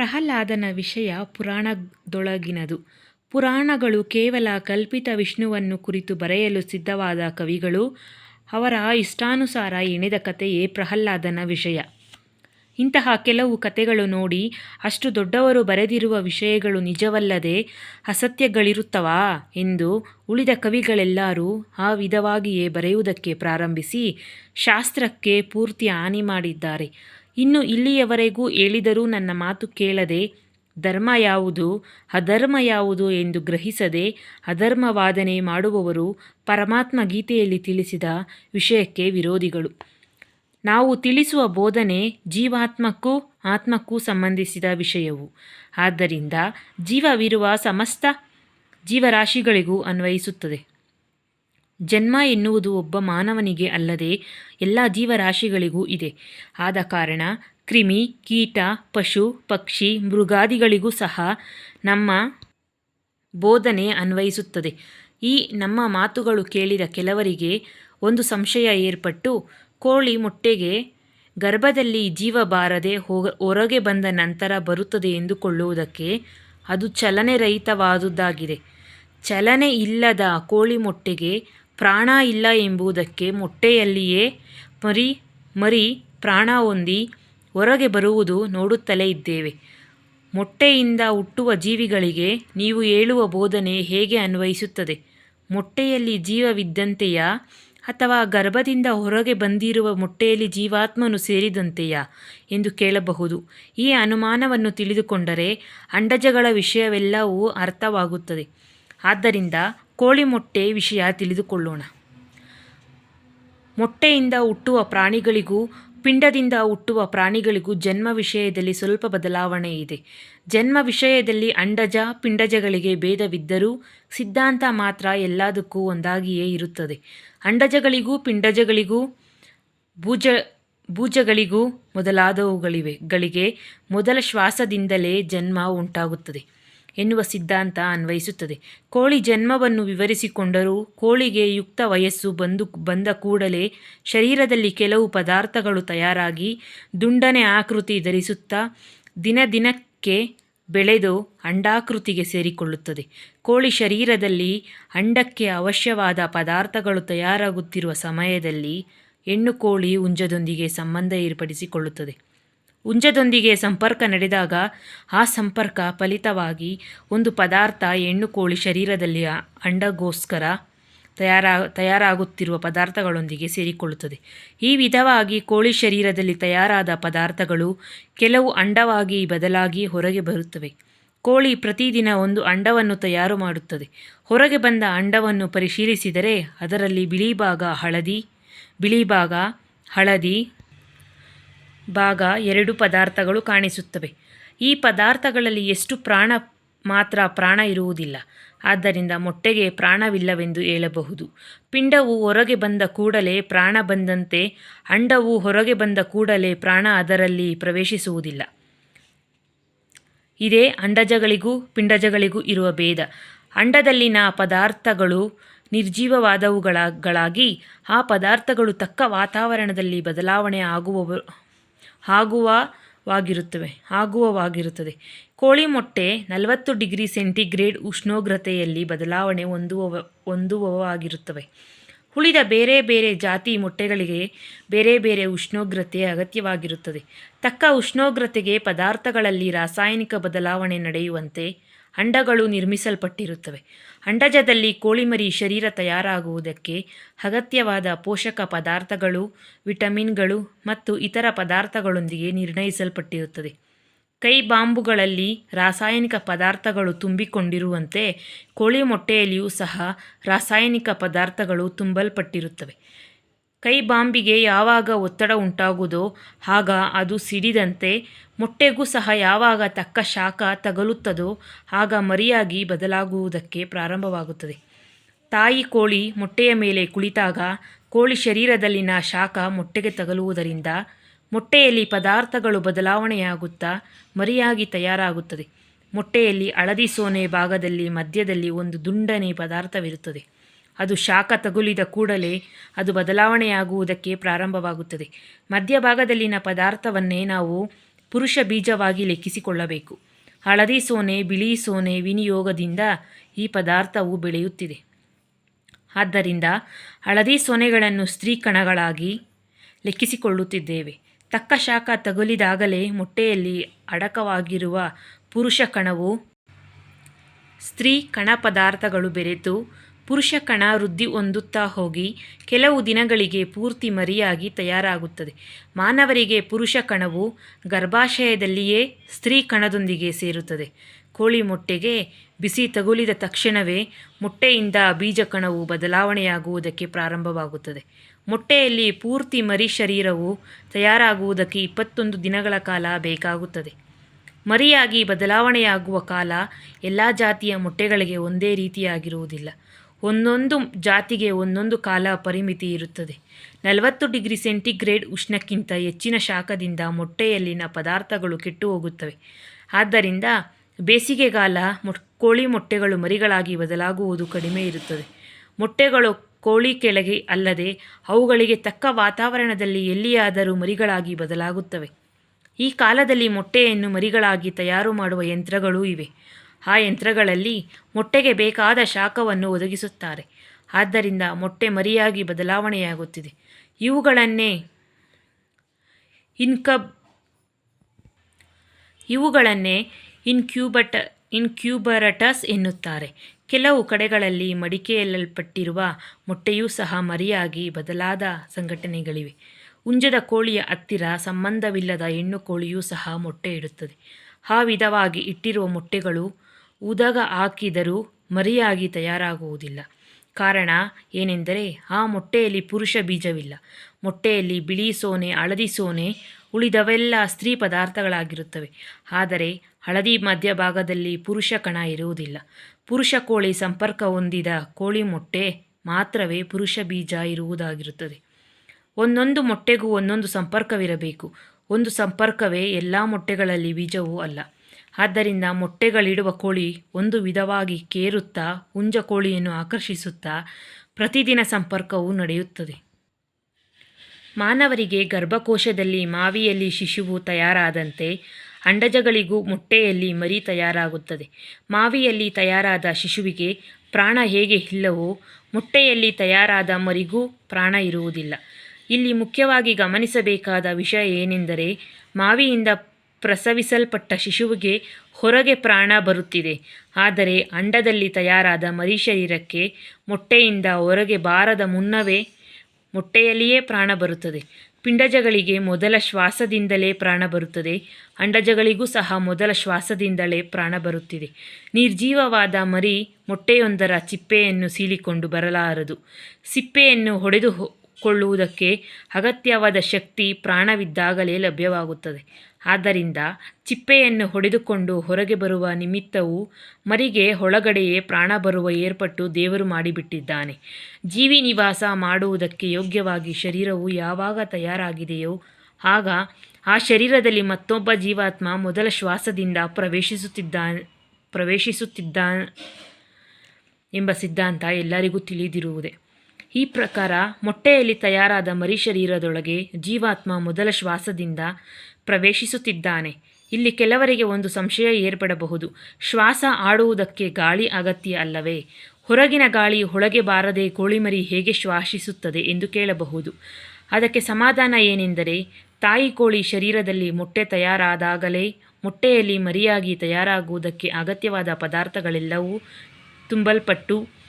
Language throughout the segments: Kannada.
ಪ್ರಹ್ಲಾದನ ವಿಷಯ ಪುರಾಣದೊಳಗಿನದು ಪುರಾಣಗಳು ಕೇವಲ ಕಲ್ಪಿತ ವಿಷ್ಣುವನ್ನು ಕುರಿತು ಬರೆಯಲು ಸಿದ್ಧವಾದ ಕವಿಗಳು, ಅವರ ಇಷ್ಟಾನುಸಾರ ಎಣೆದ ಕಥೆಯೇ ಪ್ರಹ್ಲಾದನ ವಿಷಯ. ಇಂತಹ ಕೆಲವು ಕಥೆಗಳು ನೋಡಿ ಅಷ್ಟು ದೊಡ್ಡವರು ಬರೆದಿರುವ ವಿಷಯಗಳು ನಿಜವಲ್ಲದೆ ಅಸತ್ಯಗಳಿರುತ್ತವಾ ಎಂದು ಉಳಿದ ಕವಿಗಳೆಲ್ಲರೂ ಆ ವಿಧವಾಗಿಯೇ ಬರೆಯುವುದಕ್ಕೆ ಪ್ರಾರಂಭಿಸಿ ಶಾಸ್ತ್ರಕ್ಕೆ ಪೂರ್ತಿ ಹಾನಿ ಮಾಡಿದ್ದಾರೆ. ಇನ್ನು ಇಲ್ಲಿಯವರೆಗೂ ಹೇಳಿದರೂ ನನ್ನ ಮಾತು ಕೇಳದೆ, ಧರ್ಮ ಯಾವುದು, ಅಧರ್ಮ ಯಾವುದು ಎಂದು ಗ್ರಹಿಸದೆ ಅಧರ್ಮವಾದನೆ ಮಾಡುವವರು ಪರಮಾತ್ಮ ಗೀತೆಯಲ್ಲಿ ತಿಳಿಸಿದ ವಿಷಯಕ್ಕೆ ವಿರೋಧಿಗಳು. ನಾವು ತಿಳಿಸುವ ಬೋಧನೆ ಜೀವಾತ್ಮಕ್ಕೂ ಆತ್ಮಕ್ಕೂ ಸಂಬಂಧಿಸಿದ ವಿಷಯವು. ಆದ್ದರಿಂದ ಜೀವವಿರುವ ಸಮಸ್ತ ಜೀವರಾಶಿಗಳಿಗೂ ಅನ್ವಯಿಸುತ್ತದೆ. ಜನ್ಮ ಎನ್ನುವುದು ಒಬ್ಬ ಮಾನವನಿಗೆ ಅಲ್ಲದೆ ಎಲ್ಲ ಜೀವರಾಶಿಗಳಿಗೂ ಇದೆ. ಆದ ಕಾರಣ ಕ್ರಿಮಿ, ಕೀಟ, ಪಶು, ಪಕ್ಷಿ, ಮೃಗಾದಿಗಳಿಗೂ ಸಹ ನಮ್ಮ ಬೋಧನೆ ಅನ್ವಯಿಸುತ್ತದೆ. ಈ ನಮ್ಮ ಮಾತುಗಳು ಕೇಳಿದ ಕೆಲವರಿಗೆ ಒಂದು ಸಂಶಯ ಏರ್ಪಟ್ಟು ಕೋಳಿ ಮೊಟ್ಟೆಗೆ ಗರ್ಭದಲ್ಲಿ ಜೀವ ಬಾರದೆ ಹೊರಗೆ ಬಂದ ನಂತರ ಬರುತ್ತದೆ ಎಂದುಕೊಳ್ಳುವುದಕ್ಕೆ ಅದು ಚಲನೆರಹಿತವಾದುದಾಗಿದೆ. ಚಲನೆ ಇಲ್ಲದ ಕೋಳಿ ಮೊಟ್ಟೆಗೆ ಪ್ರಾಣ ಇಲ್ಲ ಎಂಬುದಕ್ಕೆ ಮೊಟ್ಟೆಯಲ್ಲಿಯೇ ಮರಿ ಮರಿ ಪ್ರಾಣ ಹೊಂದಿ ಹೊರಗೆ ಬರುವುದು ನೋಡುತ್ತಲೇ ಇದ್ದೇವೆ. ಮೊಟ್ಟೆಯಿಂದ ಹುಟ್ಟುವ ಜೀವಿಗಳಿಗೆ ನೀವು ಹೇಳುವ ಬೋಧನೆ ಹೇಗೆ ಅನ್ವಯಿಸುತ್ತದೆ? ಮೊಟ್ಟೆಯಲ್ಲಿ ಜೀವವಿದ್ದಂತೆಯಾ ಅಥವಾ ಗರ್ಭದಿಂದ ಹೊರಗೆ ಬಂದಿರುವ ಮೊಟ್ಟೆಯಲ್ಲಿ ಜೀವಾತ್ಮನು ಸೇರಿದಂತೆಯಾ ಎಂದು ಕೇಳಬಹುದು. ಈ ಅನುಮಾನವನ್ನು ತಿಳಿದುಕೊಂಡರೆ ಅಂಡಜಗಳ ವಿಷಯವೆಲ್ಲವೂ ಅರ್ಥವಾಗುತ್ತದೆ. ಆದ್ದರಿಂದ ಕೋಳಿ ಮೊಟ್ಟೆ ವಿಷಯ ತಿಳಿದುಕೊಳ್ಳೋಣ. ಮೊಟ್ಟೆಯಿಂದ ಹುಟ್ಟುವ ಪ್ರಾಣಿಗಳಿಗೂ ಪಿಂಡದಿಂದ ಹುಟ್ಟುವ ಪ್ರಾಣಿಗಳಿಗೂ ಜನ್ಮ ವಿಷಯದಲ್ಲಿ ಸ್ವಲ್ಪ ಬದಲಾವಣೆ ಇದೆ. ಜನ್ಮ ವಿಷಯದಲ್ಲಿ ಅಂಡಜ, ಪಿಂಡಜಗಳಿಗೆ ಭೇದವಿದ್ದರೂ ಸಿದ್ಧಾಂತ ಮಾತ್ರ ಎಲ್ಲದಕ್ಕೂ ಒಂದಾಗಿಯೇ ಇರುತ್ತದೆ. ಅಂಡಜಗಳಿಗೂ ಪಿಂಡಜಗಳಿಗೂ ಮೊದಲಾದವುಗಳಿವೆ ಗಳಿಗೆ ಮೊದಲ ಶ್ವಾಸದಿಂದಲೇ ಜನ್ಮ ಉಂಟಾಗುತ್ತದೆ ಎನ್ನುವ ಸಿದ್ಧಾಂತ ಅನ್ವಯಿಸುತ್ತದೆ. ಕೋಳಿ ಜನ್ಮವನ್ನು ವಿವರಿಸಿಕೊಂಡರೂ ಕೋಳಿಗೆ ಯುಕ್ತ ವಯಸ್ಸು ಬಂದು ಬಂದ ಕೂಡಲೇ ಶರೀರದಲ್ಲಿ ಕೆಲವು ಪದಾರ್ಥಗಳು ತಯಾರಾಗಿ ದುಂಡನೆ ಆಕೃತಿ ಧರಿಸುತ್ತಾ ದಿನ ದಿನಕ್ಕೆ ಬೆಳೆದು ಅಂಡಾಕೃತಿಗೆ ಸೇರಿಕೊಳ್ಳುತ್ತದೆ. ಕೋಳಿ ಶರೀರದಲ್ಲಿ ಅಂಡಕ್ಕೆ ಅವಶ್ಯವಾದ ಪದಾರ್ಥಗಳು ತಯಾರಾಗುತ್ತಿರುವ ಸಮಯದಲ್ಲಿ ಹೆಣ್ಣು ಕೋಳಿ ಉಂಜದೊಂದಿಗೆ ಸಂಬಂಧ ಏರ್ಪಡಿಸಿಕೊಳ್ಳುತ್ತದೆ. ಹುಂಜದೊಂದಿಗೆ ಸಂಪರ್ಕ ನಡೆದಾಗ ಆ ಸಂಪರ್ಕ ಫಲಿತವಾಗಿ ಒಂದು ಪದಾರ್ಥ ಹೆಣ್ಣು ಕೋಳಿ ಶರೀರದಲ್ಲಿ ತಯಾರಾ ತಯಾರಾಗುತ್ತಿರುವ ಪದಾರ್ಥಗಳೊಂದಿಗೆ ಸೇರಿಕೊಳ್ಳುತ್ತದೆ. ಈ ವಿಧವಾಗಿ ಕೋಳಿ ಶರೀರದಲ್ಲಿ ತಯಾರಾದ ಪದಾರ್ಥಗಳು ಕೆಲವು ಅಂಡವಾಗಿ ಬದಲಾಗಿ ಹೊರಗೆ ಬರುತ್ತವೆ. ಕೋಳಿ ಪ್ರತಿದಿನ ಒಂದು ಅಂಡವನ್ನು ತಯಾರು ಮಾಡುತ್ತದೆ. ಹೊರಗೆ ಬಂದ ಅಂಡವನ್ನು ಪರಿಶೀಲಿಸಿದರೆ ಅದರಲ್ಲಿ ಬಿಳಿ ಭಾಗ ಹಳದಿ, ಬಿಳಿ ಭಾಗ ಹಳದಿ ಭಾಗ ಎರಡು ಪದಾರ್ಥಗಳು ಕಾಣಿಸುತ್ತವೆ. ಈ ಪದಾರ್ಥಗಳಲ್ಲಿ ಎಷ್ಟು ಪ್ರಾಣ ಮಾತ್ರ ಪ್ರಾಣ ಇರುವುದಿಲ್ಲ. ಆದ್ದರಿಂದ ಮೊಟ್ಟೆಗೆ ಪ್ರಾಣವಿಲ್ಲವೆಂದು ಹೇಳಬಹುದು. ಪಿಂಡವು ಹೊರಗೆ ಬಂದ ಕೂಡಲೇ ಪ್ರಾಣ ಬಂದಂತೆ ಅಂಡವು ಹೊರಗೆ ಬಂದ ಕೂಡಲೇ ಪ್ರಾಣ ಅದರಲ್ಲಿ ಪ್ರವೇಶಿಸುವುದಿಲ್ಲ. ಇದೇ ಅಂಡಜಗಳಿಗೂ ಪಿಂಡಜಗಳಿಗೂ ಇರುವ ಭೇದ. ಅಂಡದಲ್ಲಿನ ಪದಾರ್ಥಗಳು ನಿರ್ಜೀವವಾದವುಗಳಾಗಿ ಆ ಪದಾರ್ಥಗಳು ತಕ್ಕ ವಾತಾವರಣದಲ್ಲಿ ಬದಲಾವಣೆ ಆಗುವವಾಗಿರುತ್ತದೆ. ಕೋಳಿ ಮೊಟ್ಟೆ ನಲವತ್ತು ಡಿಗ್ರಿ ಸೆಂಟಿಗ್ರೇಡ್ ಉಷ್ಣೋಗ್ರತೆಯಲ್ಲಿ ಬದಲಾವಣೆ ಹೊಂದುವವಾಗಿರುತ್ತವೆ. ಉಳಿದ ಬೇರೆ ಬೇರೆ ಜಾತಿ ಮೊಟ್ಟೆಗಳಿಗೆ ಬೇರೆ ಬೇರೆ ಉಷ್ಣೋಗ್ರತೆ ಅಗತ್ಯವಾಗಿರುತ್ತದೆ. ತಕ್ಕ ಉಷ್ಣೋಗ್ರತೆಗೆ ಪದಾರ್ಥಗಳಲ್ಲಿ ರಾಸಾಯನಿಕ ಬದಲಾವಣೆ ನಡೆಯುವಂತೆ ಅಂಡಗಳು ನಿರ್ಮಿಸಲ್ಪಟ್ಟಿರುತ್ತವೆ. ಅಂಡಜದಲ್ಲಿ ಕೋಳಿಮರಿ ಶರೀರ ತಯಾರಾಗುವುದಕ್ಕೆ ಅಗತ್ಯವಾದ ಪೋಷಕ ಪದಾರ್ಥಗಳು, ವಿಟಮಿನ್ಗಳು ಮತ್ತು ಇತರ ಪದಾರ್ಥಗಳೊಂದಿಗೆ ನಿರ್ಣಯಿಸಲ್ಪಟ್ಟಿರುತ್ತದೆ. ಕೈ ಬಾಂಬುಗಳಲ್ಲಿ ರಾಸಾಯನಿಕ ಪದಾರ್ಥಗಳು ತುಂಬಿಕೊಂಡಿರುವಂತೆ ಕೋಳಿ ಮೊಟ್ಟೆಯಲ್ಲಿಯೂ ಸಹ ರಾಸಾಯನಿಕ ಪದಾರ್ಥಗಳು ತುಂಬಲ್ಪಟ್ಟಿರುತ್ತವೆ. ಕೈ ಬಾಂಬಿಗೆ ಯಾವಾಗ ಒತ್ತಡ ಉಂಟಾಗುವುದೋ ಆಗ ಅದು ಸಿಡಿದಂತೆ ಮೊಟ್ಟೆಗೂ ಸಹ ಯಾವಾಗ ತಕ್ಕ ಶಾಖ ತಗಲುತ್ತದೋ ಆಗ ಮರಿಯಾಗಿ ಬದಲಾಗುವುದಕ್ಕೆ ಪ್ರಾರಂಭವಾಗುತ್ತದೆ. ತಾಯಿ ಕೋಳಿ ಮೊಟ್ಟೆಯ ಮೇಲೆ ಕುಳಿತಾಗ ಕೋಳಿ ಶರೀರದಲ್ಲಿನ ಶಾಖ ಮೊಟ್ಟೆಗೆ ತಗಲುವುದರಿಂದ ಮೊಟ್ಟೆಯಲ್ಲಿ ಪದಾರ್ಥಗಳು ಬದಲಾವಣೆಯಾಗುತ್ತಾ ಮರಿಯಾಗಿ ತಯಾರಾಗುತ್ತದೆ. ಮೊಟ್ಟೆಯಲ್ಲಿ ಹಳದಿ ಸೋನೆ ಭಾಗದಲ್ಲಿ ಮಧ್ಯದಲ್ಲಿ ಒಂದು ದುಂಡನೆ ಪದಾರ್ಥವಿರುತ್ತದೆ. ಅದು ಶಾಖ ತಗುಲಿದ ಕೂಡಲೇ ಅದು ಬದಲಾವಣೆಯಾಗುವುದಕ್ಕೆ ಪ್ರಾರಂಭವಾಗುತ್ತದೆ. ಮಧ್ಯಭಾಗದಲ್ಲಿನ ಪದಾರ್ಥವನ್ನೇ ನಾವು ಪುರುಷ ಬೀಜವಾಗಿ ಲೆಕ್ಕಿಸಿಕೊಳ್ಳಬೇಕು. ಹಳದಿ ಸೋನೆ, ಬಿಳಿ ಸೋನೆ ವಿನಿಯೋಗದಿಂದ ಈ ಪದಾರ್ಥವು ಬೆಳೆಯುತ್ತಿದೆ. ಆದ್ದರಿಂದ ಹಳದಿ ಸೋನೆಗಳನ್ನು ಸ್ತ್ರೀ ಕಣಗಳಾಗಿ ಲೆಕ್ಕಿಸಿಕೊಳ್ಳುತ್ತಿದ್ದೇವೆ. ತಕ್ಕ ಶಾಖ ತಗುಲಿದಾಗಲೇ ಮೊಟ್ಟೆಯಲ್ಲಿ ಅಡಕವಾಗಿರುವ ಪುರುಷ ಕಣವು ಸ್ತ್ರೀ ಕಣ ಪದಾರ್ಥಗಳು ಬೆರೆತು ಪುರುಷ ಕಣ ವೃದ್ಧಿ ಹೊಂದುತ್ತಾ ಹೋಗಿ ಕೆಲವು ದಿನಗಳಿಗೆ ಪೂರ್ತಿ ಮರಿಯಾಗಿ ತಯಾರಾಗುತ್ತದೆ. ಮಾನವರಿಗೆ ಪುರುಷ ಕಣವು ಗರ್ಭಾಶಯದಲ್ಲಿಯೇ ಸ್ತ್ರೀ ಕಣದೊಂದಿಗೆ ಸೇರುತ್ತದೆ. ಕೋಳಿ ಮೊಟ್ಟೆಗೆ ಬಿಸಿ ತಗುಲಿದ ತಕ್ಷಣವೇ ಮೊಟ್ಟೆಯಿಂದ ಬೀಜ ಕಣವು ಬದಲಾವಣೆಯಾಗುವುದಕ್ಕೆ ಪ್ರಾರಂಭವಾಗುತ್ತದೆ. ಮೊಟ್ಟೆಯಲ್ಲಿ ಪೂರ್ತಿ ಮರಿ ಶರೀರವು ತಯಾರಾಗುವುದಕ್ಕೆ ಇಪ್ಪತ್ತೊಂದು ದಿನಗಳ ಕಾಲ ಬೇಕಾಗುತ್ತದೆ. ಮರಿಯಾಗಿ ಬದಲಾವಣೆಯಾಗುವ ಕಾಲ ಎಲ್ಲ ಜಾತಿಯ ಮೊಟ್ಟೆಗಳಿಗೆ ಒಂದೇ ರೀತಿಯಾಗಿರುವುದಿಲ್ಲ. ಒಂದೊಂದು ಜಾತಿಗೆ ಒಂದೊಂದು ಕಾಲ ಪರಿಮಿತಿ ಇರುತ್ತದೆ. ನಲವತ್ತು ಡಿಗ್ರಿ ಸೆಂಟಿಗ್ರೇಡ್ ಉಷ್ಣಕ್ಕಿಂತ ಹೆಚ್ಚಿನ ಶಾಖದಿಂದ ಮೊಟ್ಟೆಯಲ್ಲಿನ ಪದಾರ್ಥಗಳು ಕೆಟ್ಟು ಹೋಗುತ್ತವೆ ಆದ್ದರಿಂದ ಬೇಸಿಗೆಗಾಲ ಮೊ ಕೋಳಿ ಮೊಟ್ಟೆಗಳು ಮರಿಗಳಾಗಿ ಬದಲಾಗುವುದು ಕಡಿಮೆ ಇರುತ್ತದೆ. ಮೊಟ್ಟೆಗಳು ಕೋಳಿ ಕೆಳಗೆ ಅಲ್ಲದೆ ಅವುಗಳಿಗೆ ತಕ್ಕ ವಾತಾವರಣದಲ್ಲಿ ಎಲ್ಲಿಯಾದರೂ ಮರಿಗಳಾಗಿ ಬದಲಾಗುತ್ತವೆ. ಈ ಕಾಲದಲ್ಲಿ ಮೊಟ್ಟೆಯನ್ನು ಮರಿಗಳಾಗಿ ತಯಾರು ಮಾಡುವ ಯಂತ್ರಗಳೂ ಇವೆ. ಆ ಯಂತ್ರಗಳಲ್ಲಿ ಮೊಟ್ಟೆಗೆ ಬೇಕಾದ ಶಾಖವನ್ನು ಒದಗಿಸುತ್ತಾರೆ. ಆದ್ದರಿಂದ ಮೊಟ್ಟೆ ಮರಿಯಾಗಿ ಬದಲಾವಣೆಯಾಗುತ್ತಿದೆ. ಇವುಗಳನ್ನೇ ಇನ್ಕಬ್, ಇವುಗಳನ್ನೇ ಇನ್ಕ್ಯೂಬಟ, ಇನ್ಕ್ಯೂಬರಟಸ್ ಎನ್ನುತ್ತಾರೆ. ಕೆಲವು ಕಡೆಗಳಲ್ಲಿ ಮಡಿಕೆಯಲ್ಲಲ್ಪಟ್ಟಿರುವ ಮೊಟ್ಟೆಯೂ ಸಹ ಮರಿಯಾಗಿ ಬದಲಾದ ಸಂಘಟನೆಗಳಿವೆ. ಉಂಜದ ಕೋಳಿಯ ಹತ್ತಿರ ಸಂಬಂಧವಿಲ್ಲದ ಹೆಣ್ಣು ಕೋಳಿಯೂ ಸಹ ಮೊಟ್ಟೆ ಇಡುತ್ತದೆ. ಆ ವಿಧವಾಗಿ ಇಟ್ಟಿರುವ ಮೊಟ್ಟೆಗಳು ಉದಗ ಹಾಕಿದರೂ ಮರಿಯಾಗಿ ತಯಾರಾಗುವುದಿಲ್ಲ. ಕಾರಣ ಏನೆಂದರೆ ಆ ಮೊಟ್ಟೆಯಲ್ಲಿ ಪುರುಷ ಬೀಜವಿಲ್ಲ. ಮೊಟ್ಟೆಯಲ್ಲಿ ಬಿಳಿ ಸೋನೆ, ಹಳದಿ ಸೋನೆ ಉಳಿದವೆಲ್ಲ ಸ್ತ್ರೀ ಪದಾರ್ಥಗಳಾಗಿರುತ್ತವೆ. ಆದರೆ ಹಳದಿ ಮಧ್ಯಭಾಗದಲ್ಲಿ ಪುರುಷ ಕಣ ಇರುವುದಿಲ್ಲ. ಪುರುಷ ಕೋಳಿ ಸಂಪರ್ಕ ಹೊಂದಿದ ಕೋಳಿ ಮೊಟ್ಟೆ ಮಾತ್ರವೇ ಪುರುಷ ಬೀಜ ಇರುವುದಾಗಿರುತ್ತದೆ. ಒಂದೊಂದು ಮೊಟ್ಟೆಗೂ ಒಂದೊಂದು ಸಂಪರ್ಕವಿರಬೇಕು. ಒಂದು ಸಂಪರ್ಕವೇ ಎಲ್ಲ ಮೊಟ್ಟೆಗಳಲ್ಲಿ ಬೀಜವೂ ಅಲ್ಲ. ಆದ್ದರಿಂದ ಮೊಟ್ಟೆಗಳಿಡುವ ಕೋಳಿ ಒಂದು ವಿಧವಾಗಿ ಕೇರುತ್ತಾ ಹುಂಜ ಕೋಳಿಯನ್ನು ಆಕರ್ಷಿಸುತ್ತಾ ಪ್ರತಿದಿನ ಸಂಪರ್ಕವು ನಡೆಯುತ್ತದೆ. ಮಾನವರಿಗೆ ಗರ್ಭಕೋಶದಲ್ಲಿ ಮಾವಿಯಲ್ಲಿ ಶಿಶುವು ತಯಾರಾದಂತೆ ಅಂಡಜಗಳಿಗೂ ಮೊಟ್ಟೆಯಲ್ಲಿ ಮರಿ ತಯಾರಾಗುತ್ತದೆ. ಮಾವಿಯಲ್ಲಿ ತಯಾರಾದ ಶಿಶುವಿಗೆ ಪ್ರಾಣ ಹೇಗೆ ಇಲ್ಲವೋ ಮೊಟ್ಟೆಯಲ್ಲಿ ತಯಾರಾದ ಮರಿಗೂ ಪ್ರಾಣ ಇರುವುದಿಲ್ಲ. ಇಲ್ಲಿ ಮುಖ್ಯವಾಗಿ ಗಮನಿಸಬೇಕಾದ ವಿಷಯ ಏನೆಂದರೆ ಮಾವಿಯಿಂದ ಪ್ರಸವಿಸಲ್ಪಟ್ಟ ಶಿಶುವಿಗೆ ಹೊರಗೆ ಪ್ರಾಣ ಬರುತ್ತಿದೆ. ಆದರೆ ಅಂಡದಲ್ಲಿ ತಯಾರಾದ ಮರಿ ಶರೀರಕ್ಕೆ ಮೊಟ್ಟೆಯಿಂದ ಹೊರಗೆ ಬಾರದ ಮುನ್ನವೇ ಮೊಟ್ಟೆಯಲ್ಲಿಯೇ ಪ್ರಾಣ ಬರುತ್ತದೆ. ಪಿಂಡಜಗಳಿಗೆ ಮೊದಲ ಶ್ವಾಸದಿಂದಲೇ ಪ್ರಾಣ ಬರುತ್ತದೆ. ಅಂಡಜಗಳಿಗೂ ಸಹ ಮೊದಲ ಶ್ವಾಸದಿಂದಲೇ ಪ್ರಾಣ ಬರುತ್ತಿದೆ. ನಿರ್ಜೀವವಾದ ಮರಿ ಮೊಟ್ಟೆಯೊಂದರ ಚಿಪ್ಪೆಯನ್ನು ಸೀಳಿಕೊಂಡು ಬರಲಾರದು. ಸಿಪ್ಪೆಯನ್ನು ಹೊಡೆದು ಕೊಳ್ಳುವುದಕ್ಕೆ ಅಗತ್ಯವಾದ ಶಕ್ತಿ ಪ್ರಾಣವಿದ್ದಾಗಲೇ ಲಭ್ಯವಾಗುತ್ತದೆ. ಆದ್ದರಿಂದ ಚಿಪ್ಪೆಯನ್ನು ಹೊಡೆದುಕೊಂಡು ಹೊರಗೆ ಬರುವ ನಿಮಿತ್ತವು ಮರಿಗೆ ಒಳಗಡೆಯೇ ಪ್ರಾಣ ಬರುವ ಏರ್ಪಟ್ಟು ದೇವರು ಮಾಡಿಬಿಟ್ಟಿದ್ದಾನೆ. ಜೀವಿ ನಿವಾಸ ಮಾಡುವುದಕ್ಕೆ ಯೋಗ್ಯವಾಗಿ ಶರೀರವು ಯಾವಾಗ ತಯಾರಾಗಿದೆಯೋ ಆಗ ಆ ಶರೀರದಲ್ಲಿ ಮತ್ತೊಬ್ಬ ಜೀವಾತ್ಮ ಮೊದಲ ಶ್ವಾಸದಿಂದ ಪ್ರವೇಶಿಸುತ್ತಿದ್ದ ಪ್ರವೇಶಿಸುತ್ತಿದ್ದ ಎಂಬ ಸಿದ್ಧಾಂತ ಎಲ್ಲರಿಗೂ ತಿಳಿದಿರುವುದೇ. ಈ ಪ್ರಕಾರ ಮೊಟ್ಟೆಯಲ್ಲಿ ತಯಾರಾದ ಮರಿ ಶರೀರದೊಳಗೆ ಜೀವಾತ್ಮ ಮೊದಲ ಶ್ವಾಸದಿಂದ ಪ್ರವೇಶಿಸುತ್ತಿದ್ದಾನೆ. ಇಲ್ಲಿ ಕೆಲವರಿಗೆ ಒಂದು ಸಂಶಯ ಏರ್ಪಡಬಹುದು. ಶ್ವಾಸ ಆಡುವುದಕ್ಕೆ ಗಾಳಿ ಅಗತ್ಯ ಅಲ್ಲವೇ? ಹೊರಗಿನ ಗಾಳಿ ಒಳಗೆ ಬಾರದೆ ಕೋಳಿಮರಿ ಹೇಗೆ ಶ್ವಾಸಿಸುತ್ತದೆ ಎಂದು ಕೇಳಬಹುದು. ಅದಕ್ಕೆ ಸಮಾಧಾನ ಏನೆಂದರೆ, ತಾಯಿ ಕೋಳಿ ಶರೀರದಲ್ಲಿ ಮೊಟ್ಟೆ ತಯಾರಾದಾಗಲೇ, ಮೊಟ್ಟೆಯಲ್ಲಿ ಮರಿಯಾಗಿ ತಯಾರಾಗುವುದಕ್ಕೆ ಅಗತ್ಯವಾದ ಪದಾರ್ಥಗಳೆಲ್ಲವೂ ತುಂಬಲ್ಪಟ್ಟು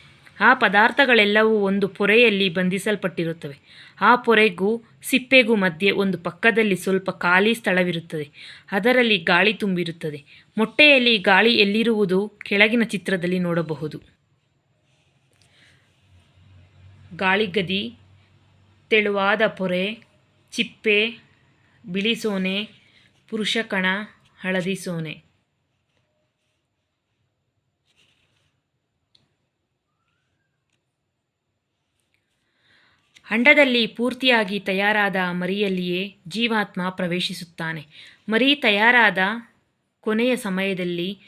ಆ ಪದಾರ್ಥಗಳೆಲ್ಲವೂ ಒಂದು ಪೊರೆಯಲ್ಲಿ ಬಂಧಿಸಲ್ಪಟ್ಟಿರುತ್ತವೆ. ಆ ಪೊರೆಗೂ ಸಿಪ್ಪೆಗೂ ಮಧ್ಯೆ ಒಂದು ಪಕ್ಕದಲ್ಲಿ ಸ್ವಲ್ಪ ಖಾಲಿ ಸ್ಥಳವಿರುತ್ತದೆ. ಅದರಲ್ಲಿ ಗಾಳಿ ತುಂಬಿರುತ್ತದೆ. ಮೊಟ್ಟೆಯಲ್ಲಿ ಗಾಳಿ ಎಲ್ಲಿರುವುದು ಕೆಳಗಿನ ಚಿತ್ರದಲ್ಲಿ ನೋಡಬಹುದು. ಗಾಳಿಗದಿ, ತೆಳುವಾದ ಪೊರೆ, ಚಿಪ್ಪೆ, ಬಿಳಿ ಸೋನೆ ಪುರುಷ ಕಣ ಹಳದಿ ಸೋನೆ. ಅಂಡದಲ್ಲಿ ಪೂರ್ತಿಯಾಗಿ ತಯಾರಾದ ಮರಿಯಲ್ಲಿಯೇ ಜೀವಾತ್ಮ ಪ್ರವೇಶಿಸುತ್ತಾನೆ. ಮರಿ ತಯಾರಾದ ಕೊನೆಯ ಸಮಯದಲ್ಲಿ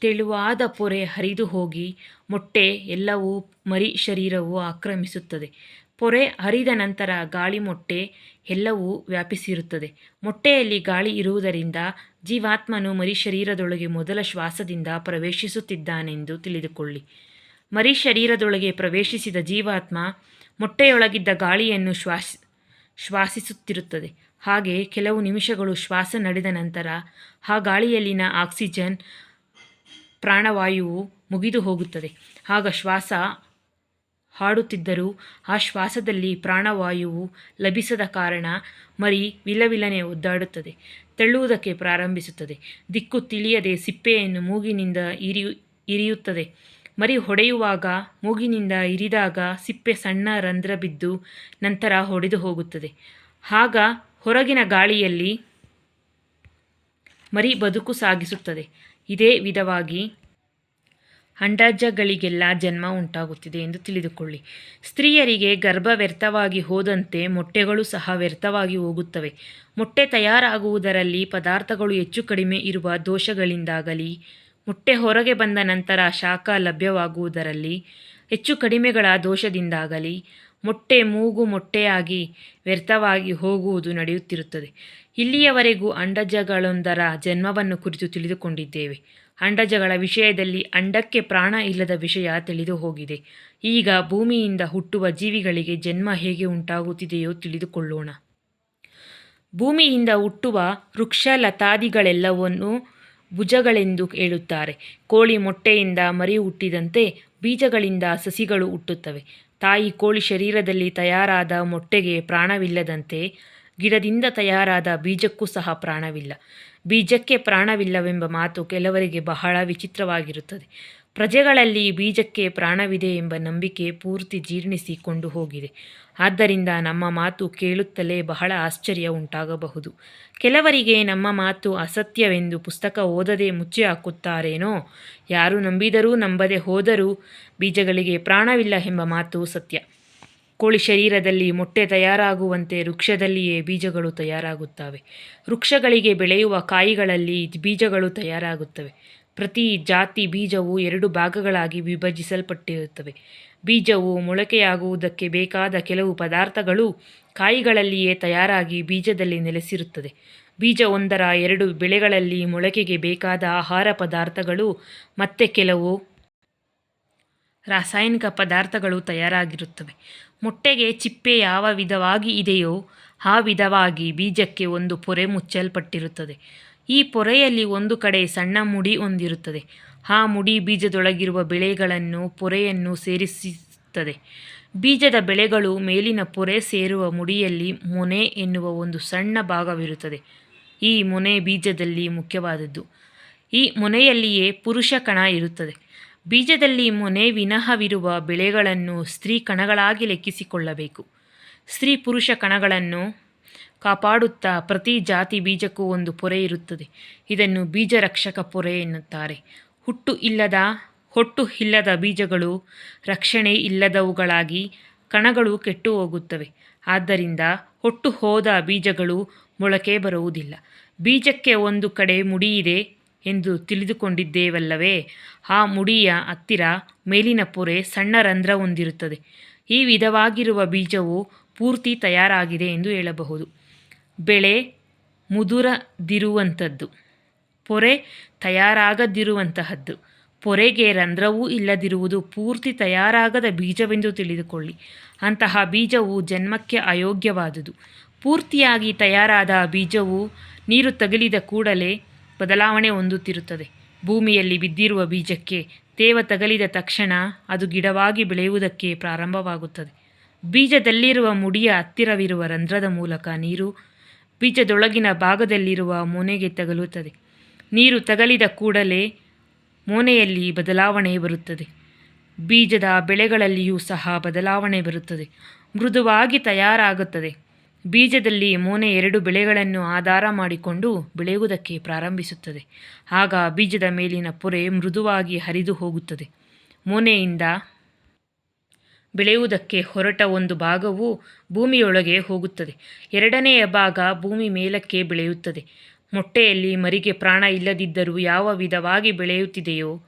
ತೆಳುವಾದ ಪೊರೆ ಹರಿದು ಹೋಗಿ ಮೊಟ್ಟೆ ಎಲ್ಲವೂ ಮರಿ ಶರೀರವು ಆಕ್ರಮಿಸುತ್ತದೆ. ಪೊರೆ ಹರಿದ ನಂತರ ಗಾಳಿ ಮೊಟ್ಟೆ ಎಲ್ಲವೂ ವ್ಯಾಪಿಸಿರುತ್ತದೆ. ಮೊಟ್ಟೆಯಲ್ಲಿ ಗಾಳಿ ಇರುವುದರಿಂದ ಜೀವಾತ್ಮನು ಮರಿ ಶರೀರದೊಳಗೆ ಮೊದಲ ಶ್ವಾಸದಿಂದ ಪ್ರವೇಶಿಸುತ್ತಿದ್ದಾನೆಂದು ತಿಳಿದುಕೊಳ್ಳಿ. ಮರಿ ಶರೀರದೊಳಗೆ ಪ್ರವೇಶಿಸಿದ ಜೀವಾತ್ಮ ಮೊಟ್ಟೆಯೊಳಗಿದ್ದ ಗಾಳಿಯನ್ನು ಶ್ವಾಸ, ಶ್ವಾಸಿಸುತ್ತಿರುತ್ತದೆ. ಹಾಗೆ ಕೆಲವು ನಿಮಿಷಗಳು ಶ್ವಾಸ ನಡೆದ ನಂತರ ಆ ಗಾಳಿಯಲ್ಲಿನ ಆಕ್ಸಿಜನ್ ಪ್ರಾಣವಾಯುವು ಮುಗಿದು ಹೋಗುತ್ತದೆ. ಆಗ ಶ್ವಾಸ ಹಾಡುತ್ತಿದ್ದರೂ ಆ ಶ್ವಾಸದಲ್ಲಿ ಪ್ರಾಣವಾಯುವು ಲಭಿಸದ ಕಾರಣ ಮರಿ ವಿಲವಿಲನೆ ಒದ್ದಾಡುತ್ತದೆ. ತೆಳ್ಳುವುದಕ್ಕೆ ಪ್ರಾರಂಭಿಸುತ್ತದೆ. ದಿಕ್ಕು ತಿಳಿಯದೆ ಸಿಪ್ಪೆಯನ್ನು ಮೂಗಿನಿಂದ ಇರಿಯು, ಇರಿಯುತ್ತದೆ. ಮರಿ ಹೊಡೆಯುವಾಗ ಮೂಗಿನಿಂದ ಇರಿದಾಗ ಸಿಪ್ಪೆ ಸಣ್ಣ ರಂಧ್ರ ಬಿದ್ದು ನಂತರ ಹೊಡೆದು ಹೋಗುತ್ತದೆ. ಆಗ ಹೊರಗಿನ ಗಾಳಿಯಲ್ಲಿ ಮರಿ ಬದುಕು ಸಾಗಿಸುತ್ತದೆ. ಇದೇ ವಿಧವಾಗಿ ಅಂಡಾಜಗಳಿಗೆಲ್ಲ ಜನ್ಮ ಉಂಟಾಗುತ್ತಿದೆ ಎಂದು ತಿಳಿದುಕೊಳ್ಳಿ. ಸ್ತ್ರೀಯರಿಗೆ ಗರ್ಭ ವ್ಯರ್ಥವಾಗಿ ಹೋದಂತೆ ಮೊಟ್ಟೆಗಳು ಸಹ ವ್ಯರ್ಥವಾಗಿ ಹೋಗುತ್ತವೆ. ಮೊಟ್ಟೆ ತಯಾರಾಗುವುದರಲ್ಲಿ ಪದಾರ್ಥಗಳು ಹೆಚ್ಚು ಕಡಿಮೆ ಇರುವ ದೋಷಗಳಿಂದಾಗಲಿ ಮೊಟ್ಟೆ ಹೊರಗೆ ಬಂದ ನಂತರ ಶಾಖ ಲಭ್ಯವಾಗುವುದರಲ್ಲಿ ಹೆಚ್ಚು ಕಡಿಮೆಗಳ ದೋಷದಿಂದಾಗಲಿ ಮೊಟ್ಟೆ ಮೂಗು ಮೊಟ್ಟೆಯಾಗಿ ವ್ಯರ್ಥವಾಗಿ ಹೋಗುವುದು ನಡೆಯುತ್ತಿರುತ್ತದೆ. ಇಲ್ಲಿಯವರೆಗೂ ಅಂಡಜಗಳೊಂದರ ಜನ್ಮವನ್ನು ಕುರಿತು ತಿಳಿದುಕೊಂಡಿದ್ದೇವೆ. ಅಂಡಜಗಳ ವಿಷಯದಲ್ಲಿ ಅಂಡಕ್ಕೆ ಪ್ರಾಣ ಇಲ್ಲದ ವಿಷಯ ತಿಳಿದು ಹೋಗಿದೆ. ಈಗ ಭೂಮಿಯಿಂದ ಹುಟ್ಟುವ ಜೀವಿಗಳಿಗೆ ಜನ್ಮ ಹೇಗೆ ಉಂಟಾಗುತ್ತಿದೆಯೋ ತಿಳಿದುಕೊಳ್ಳೋಣ. ಭೂಮಿಯಿಂದ ಹುಟ್ಟುವ ವೃಕ್ಷ ಲತಾದಿಗಳೆಲ್ಲವನ್ನೂ ಭುಜಗಳೆಂದು ಹೇಳುತ್ತಾರೆ. ಕೋಳಿ ಮೊಟ್ಟೆಯಿಂದ ಮರಿ ಹುಟ್ಟಿದಂತೆ ಬೀಜಗಳಿಂದ ಸಸಿಗಳು ಹುಟ್ಟುತ್ತವೆ. ತಾಯಿ ಕೋಳಿ ಶರೀರದಲ್ಲಿ ತಯಾರಾದ ಮೊಟ್ಟೆಗೆ ಪ್ರಾಣವಿಲ್ಲದಂತೆ ಗಿಡದಿಂದ ತಯಾರಾದ ಬೀಜಕ್ಕೂ ಸಹ ಪ್ರಾಣವಿಲ್ಲ. ಬೀಜಕ್ಕೆ ಪ್ರಾಣವಿಲ್ಲವೆಂಬ ಮಾತು ಕೆಲವರಿಗೆ ಬಹಳ ವಿಚಿತ್ರವಾಗಿರುತ್ತದೆ. ಪ್ರಜೆಗಳಲ್ಲಿ ಬೀಜಕ್ಕೆ ಪ್ರಾಣವಿದೆ ಎಂಬ ನಂಬಿಕೆ ಪೂರ್ತಿ ಜೀರ್ಣಿಸಿಕೊಂಡು ಹೋಗಿದೆ. ಆದ್ದರಿಂದ ನಮ್ಮ ಮಾತು ಕೇಳುತ್ತಲೇ ಬಹಳ ಆಶ್ಚರ್ಯ ಉಂಟಾಗಬಹುದು. ಕೆಲವರಿಗೆ ನಮ್ಮ ಮಾತು ಅಸತ್ಯವೆಂದು ಪುಸ್ತಕ ಓದದೆ ಮುಚ್ಚಿ ಹಾಕುತ್ತಾರೇನೋ? ಯಾರು ನಂಬಿದರೂ ನಂಬದೆ ಹೋದರೂ ಬೀಜಗಳಿಗೆ ಪ್ರಾಣವಿಲ್ಲ ಎಂಬ ಮಾತು ಸತ್ಯ. ಕೋಳಿ ಶರೀರದಲ್ಲಿ ಮೊಟ್ಟೆ ತಯಾರಾಗುವಂತೆ ವೃಕ್ಷದಲ್ಲಿಯೇ ಬೀಜಗಳು ತಯಾರಾಗುತ್ತವೆ. ವೃಕ್ಷಗಳಿಗೆ ಬೆಳೆಯುವ ಕಾಯಿಗಳಲ್ಲಿ ಬೀಜಗಳು ತಯಾರಾಗುತ್ತವೆ. ಪ್ರತಿ ಜಾತಿ ಬೀಜವು ಎರಡು ಭಾಗಗಳಾಗಿ ವಿಭಜಿಸಲ್ಪಟ್ಟಿರುತ್ತವೆ. ಬೀಜವು ಮೊಳಕೆಯಾಗುವುದಕ್ಕೆ ಬೇಕಾದ ಕೆಲವು ಪದಾರ್ಥಗಳು ಕಾಯಿಗಳಲ್ಲಿಯೇ ತಯಾರಾಗಿ ಬೀಜದಲ್ಲಿ ನೆಲೆಸಿರುತ್ತದೆ. ಬೀಜ ಒಂದರ ಎರಡು ಬೆಳೆಗಳಲ್ಲಿ ಮೊಳಕೆಗೆ ಬೇಕಾದ ಆಹಾರ ಪದಾರ್ಥಗಳು ಮತ್ತೆ ಕೆಲವು ರಾಸಾಯನಿಕ ಪದಾರ್ಥಗಳು ತಯಾರಾಗಿರುತ್ತವೆ. ಮೊಟ್ಟೆಗೆ ಚಿಪ್ಪೆ ಯಾವ ವಿಧವಾಗಿ ಇದೆಯೋ ಆ ವಿಧವಾಗಿ ಬೀಜಕ್ಕೆ ಒಂದು ಪೊರೆ ಮುಚ್ಚಲ್ಪಟ್ಟಿರುತ್ತದೆ. ಈ ಪೊರೆಯಲ್ಲಿ ಒಂದು ಕಡೆ ಸಣ್ಣ ಮುಡಿ ಹೊಂದಿರುತ್ತದೆ. ಆ ಮುಡಿ ಬೀಜದೊಳಗಿರುವ ಬೆಳೆಗಳನ್ನು ಪೊರೆಯನ್ನು ಸೇರಿಸುತ್ತದೆ. ಬೀಜದ ಬೆಳೆಗಳು ಮೇಲಿನ ಪೊರೆ ಸೇರುವ ಮುಡಿಯಲ್ಲಿ ಮೊನೆ ಎನ್ನುವ ಒಂದು ಸಣ್ಣ ಭಾಗವಿರುತ್ತದೆ. ಈ ಮೊನೆ ಬೀಜದಲ್ಲಿ ಮುಖ್ಯವಾದದ್ದು. ಈ ಮೊನೆಯಲ್ಲಿಯೇ ಪುರುಷ ಕಣ ಇರುತ್ತದೆ. ಬೀಜದಲ್ಲಿ ಮೊನೆ ವಿನಹವಿರುವ ಬೆಳೆಗಳನ್ನು ಸ್ತ್ರೀ ಕಣಗಳಾಗಿ ಲೆಕ್ಕಿಸಿಕೊಳ್ಳಬೇಕು. ಸ್ತ್ರೀ ಪುರುಷ ಕಣಗಳನ್ನು ಕಾಪಾಡುತ್ತಾ ಪ್ರತಿ ಜಾತಿ ಬೀಜಕ್ಕೂ ಒಂದು ಪೊರೆ ಇರುತ್ತದೆ. ಇದನ್ನು ಬೀಜರಕ್ಷಕ ಪೊರೆ ಎನ್ನುತ್ತಾರೆ. ಹುಟ್ಟು ಇಲ್ಲದ, ಹೊಟ್ಟು ಇಲ್ಲದ ಬೀಜಗಳು ರಕ್ಷಣೆ ಇಲ್ಲದವುಗಳಾಗಿ ಕಣಗಳು ಕೆಟ್ಟು ಹೋಗುತ್ತವೆ ಆದ್ದರಿಂದ ಹೊಟ್ಟು ಹೋದ ಬೀಜಗಳು ಮೊಳಕೆ ಬರುವುದಿಲ್ಲ. ಬೀಜಕ್ಕೆ ಒಂದು ಕಡೆ ಮುಡಿಯಿದೆ ಎಂದು ತಿಳಿದುಕೊಂಡಿದ್ದೇವಲ್ಲವೇ, ಆ ಮುಡಿಯ ಹತ್ತಿರ ಮೇಲಿನ ಪೊರೆ ಸಣ್ಣ ರಂಧ್ರ ಹೊಂದಿರುತ್ತದೆ. ಈ ವಿಧವಾಗಿರುವ ಬೀಜವು ಪೂರ್ತಿ ತಯಾರಾಗಿದೆ ಎಂದು ಹೇಳಬಹುದು. ಬೆಳೆ ಮುದುರದಿರುವಂಥದ್ದು. ಪೊರೆ ತಯಾರಾಗದಿರುವಂತಹದ್ದು. ಪೊರೆಗೆ ರಂಧ್ರವೂ ಇಲ್ಲದಿರುವುದು ಪೂರ್ತಿ ತಯಾರಾಗದ ಬೀಜವೆಂದು ತಿಳಿದುಕೊಳ್ಳಿ. ಅಂತಹ ಬೀಜವು ಜನ್ಮಕ್ಕೆ ಅಯೋಗ್ಯವಾದುದು. ಪೂರ್ತಿಯಾಗಿ ತಯಾರಾದ ಬೀಜವು ನೀರು ತಗುಲಿದ ಕೂಡಲೇ ಬದಲಾವಣೆ ಹೊಂದುತ್ತಿರುತ್ತದೆ. ಭೂಮಿಯಲ್ಲಿ ಬಿದ್ದಿರುವ ಬೀಜಕ್ಕೆ ತೇವ ತಗಲಿದ ತಕ್ಷಣ ಅದು ಗಿಡವಾಗಿ ಬೆಳೆಯುವುದಕ್ಕೆ ಪ್ರಾರಂಭವಾಗುತ್ತದೆ. ಬೀಜದಲ್ಲಿರುವ ಮುಡಿಯ ಹತ್ತಿರವಿರುವ ರಂಧ್ರದ ಮೂಲಕ ನೀರು ಬೀಜದೊಳಗಿನ ಭಾಗದಲ್ಲಿರುವ ಮೊನೆಗೆ ತಗಲುತ್ತದೆ. ನೀರು ತಗಲಿದ ಕೂಡಲೇ ಮೋನೆಯಲ್ಲಿ ಬದಲಾವಣೆ ಬರುತ್ತದೆ. ಬೀಜದ ಬೆಳೆಗಳಲ್ಲಿಯೂ ಸಹ ಬದಲಾವಣೆ ಬರುತ್ತದೆ. ಮೃದುವಾಗಿ ತಯಾರಾಗುತ್ತದೆ. ಬೀಜದಲ್ಲಿ ಮೋನೆ ಎರಡು ಬೆಳೆಗಳನ್ನು ಆಧಾರ ಮಾಡಿಕೊಂಡು ಬೆಳೆಯುವುದಕ್ಕೆ ಪ್ರಾರಂಭಿಸುತ್ತದೆ. ಆಗ ಬೀಜದ ಮೇಲಿನ ಪೊರೆ ಮೃದುವಾಗಿ ಹರಿದು ಹೋಗುತ್ತದೆ. ಮೊನೆಯಿಂದ ಬೆಳೆಯುವುದಕ್ಕೆ ಹೊರಟ ಒಂದು ಭಾಗವು ಭೂಮಿಯೊಳಗೆ ಹೋಗುತ್ತದೆ. ಎರಡನೆಯ ಭಾಗ ಭೂಮಿ ಮೇಲಕ್ಕೆ ಬೆಳೆಯುತ್ತದೆ. ಮೊಟ್ಟೆಯಲ್ಲಿ ಮರಿಗೆ ಪ್ರಾಣ ಇಲ್ಲದಿದ್ದರೂ ಯಾವ ವಿಧವಾಗಿ ಬೆಳೆಯುತ್ತಿದೆಯೋ,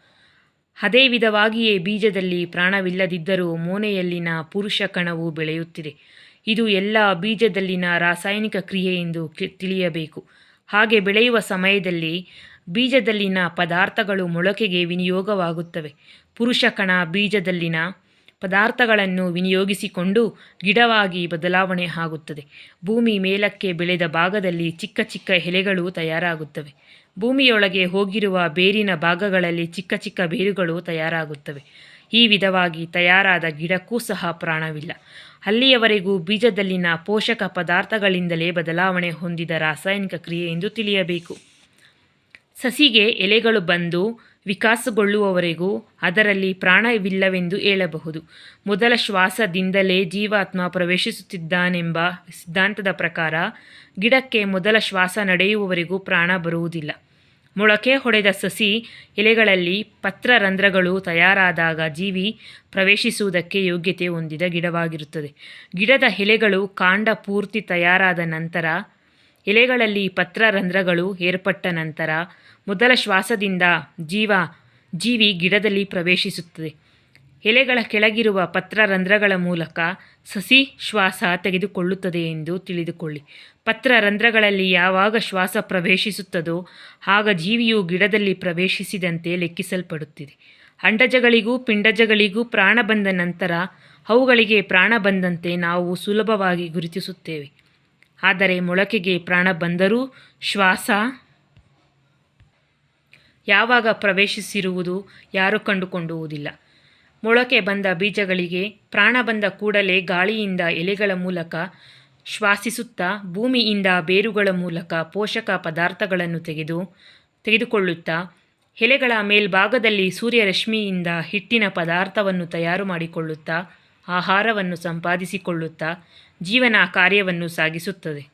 ಅದೇ ವಿಧವಾಗಿಯೇ ಬೀಜದಲ್ಲಿ ಪ್ರಾಣವಿಲ್ಲದಿದ್ದರೂ ಮೋನೆಯಲ್ಲಿನ ಪುರುಷ ಕಣವು ಬೆಳೆಯುತ್ತಿದೆ. ಇದು ಎಲ್ಲ ಬೀಜದಲ್ಲಿನ ರಾಸಾಯನಿಕ ಕ್ರಿಯೆ ಎಂದು ತಿಳಿಯಬೇಕು. ಹಾಗೆ ಬೆಳೆಯುವ ಸಮಯದಲ್ಲಿ ಬೀಜದಲ್ಲಿನ ಪದಾರ್ಥಗಳು ಮೊಳಕೆಗೆ ವಿನಿಯೋಗವಾಗುತ್ತವೆ. ಪುರುಷ ಕಣ ಬೀಜದಲ್ಲಿನ ಪದಾರ್ಥಗಳನ್ನು ವಿನಿಯೋಗಿಸಿಕೊಂಡು ಗಿಡವಾಗಿ ಬದಲಾವಣೆ ಆಗುತ್ತದೆ. ಭೂಮಿ ಮೇಲಕ್ಕೆ ಬೆಳೆದ ಭಾಗದಲ್ಲಿ ಚಿಕ್ಕ ಚಿಕ್ಕ ಎಲೆಗಳು ತಯಾರಾಗುತ್ತವೆ. ಭೂಮಿಯೊಳಗೆ ಹೋಗಿರುವ ಬೇರಿನ ಭಾಗಗಳಲ್ಲಿ ಚಿಕ್ಕ ಚಿಕ್ಕ ಬೇರುಗಳು ತಯಾರಾಗುತ್ತವೆ. ಈ ವಿಧವಾಗಿ ತಯಾರಾದ ಗಿಡಕ್ಕೂ ಸಹ ಪ್ರಾಣವಿಲ್ಲ. ಅಲ್ಲಿಯವರೆಗೂ ಬೀಜದಲ್ಲಿನ ಪೋಷಕ ಪದಾರ್ಥಗಳಿಂದಲೇ ಬದಲಾವಣೆ ಹೊಂದಿದ ರಾಸಾಯನಿಕ ಕ್ರಿಯೆ ಎಂದು ತಿಳಿಯಬೇಕು. ಸಸಿಗೆ ಎಲೆಗಳು ಬಂದು ವಿಕಾಸಗೊಳ್ಳುವವರೆಗೂ ಅದರಲ್ಲಿ ಪ್ರಾಣವಿಲ್ಲವೆಂದು ಹೇಳಬಹುದು. ಮೊದಲ ಶ್ವಾಸದಿಂದಲೇ ಜೀವಾತ್ಮ ಪ್ರವೇಶಿಸುತ್ತಿದ್ದಾನೆಂಬ ಸಿದ್ಧಾಂತದ ಪ್ರಕಾರ ಗಿಡಕ್ಕೆ ಮೊದಲ ಶ್ವಾಸ ನಡೆಯುವವರೆಗೂ ಪ್ರಾಣ ಬರುವುದಿಲ್ಲ. ಮೊಳಕೆ ಹೊಡೆದ ಸಸಿ ಎಲೆಗಳಲ್ಲಿ ಪತ್ರರಂಧ್ರಗಳು ತಯಾರಾದಾಗ ಜೀವಿ ಪ್ರವೇಶಿಸುವುದಕ್ಕೆ ಯೋಗ್ಯತೆ ಹೊಂದಿದ ಗಿಡವಾಗಿರುತ್ತದೆ. ಗಿಡದ ಎಲೆಗಳು ಕಾಂಡ ಪೂರ್ತಿ ತಯಾರಾದ ನಂತರ ಎಲೆಗಳಲ್ಲಿ ಪತ್ರರಂಧ್ರಗಳು ಏರ್ಪಟ್ಟ ನಂತರ ಮೊದಲ ಶ್ವಾಸದಿಂದ ಜೀವ, ಜೀವಿ ಗಿಡದಲ್ಲಿ ಪ್ರವೇಶಿಸುತ್ತದೆ. ಎಲೆಗಳ ಕೆಳಗಿರುವ ಪತ್ರರಂಧ್ರಗಳ ಮೂಲಕ ಸಸಿ ಶ್ವಾಸ ತೆಗೆದುಕೊಳ್ಳುತ್ತದೆ ಎಂದು ತಿಳಿದುಕೊಳ್ಳಿ. ಪತ್ರ ರಂಧ್ರಗಳಲ್ಲಿ ಯಾವಾಗ ಶ್ವಾಸ ಪ್ರವೇಶಿಸುತ್ತದೋ ಆಗ ಜೀವಿಯು ಗಿಡದಲ್ಲಿ ಪ್ರವೇಶಿಸಿದಂತೆ ಲೆಕ್ಕಿಸಲ್ಪಡುತ್ತಿದೆ. ಅಂಡಜಗಳಿಗೂ ಪಿಂಡಜಗಳಿಗೂ ಪ್ರಾಣ ಬಂದ ನಂತರ ಅವುಗಳಿಗೆ ಪ್ರಾಣ ಬಂದಂತೆ ನಾವು ಸುಲಭವಾಗಿ ಗುರುತಿಸುತ್ತೇವೆ. ಆದರೆ ಮೊಳಕೆಗೆ ಪ್ರಾಣ ಬಂದರೂ ಶ್ವಾಸ. ಯಾವಾಗ ಪ್ರವೇಶಿಸಿರುವುದು ಯಾರೂ ಕಂಡುಕೊಂಡುವುದಿಲ್ಲ ಮೊಳಕೆ ಬಂದ ಬೀಜಗಳಿಗೆ ಪ್ರಾಣ ಬಂದ ಕೂಡಲೇ ಗಾಳಿಯಿಂದ ಎಲೆಗಳ ಮೂಲಕ ಶ್ವಾಸಿಸುತ್ತಾ ಭೂಮಿಯಿಂದ ಬೇರುಗಳ ಮೂಲಕ ಪೋಷಕ ಪದಾರ್ಥಗಳನ್ನು ತೆಗೆದು, ತೆಗೆದುಕೊಳ್ಳುತ್ತಾ, ಎಲೆಗಳ ಮೇಲ್ಭಾಗದಲ್ಲಿ ಸೂರ್ಯರಶ್ಮಿಯಿಂದ ಹಿಟ್ಟಿನ ಪದಾರ್ಥವನ್ನು ತಯಾರು ಮಾಡಿಕೊಳ್ಳುತ್ತಾ ಆಹಾರವನ್ನು ಸಂಪಾದಿಸಿಕೊಳ್ಳುತ್ತಾ ಜೀವನ ಕಾರ್ಯವನ್ನು ಸಾಗಿಸುತ್ತದೆ.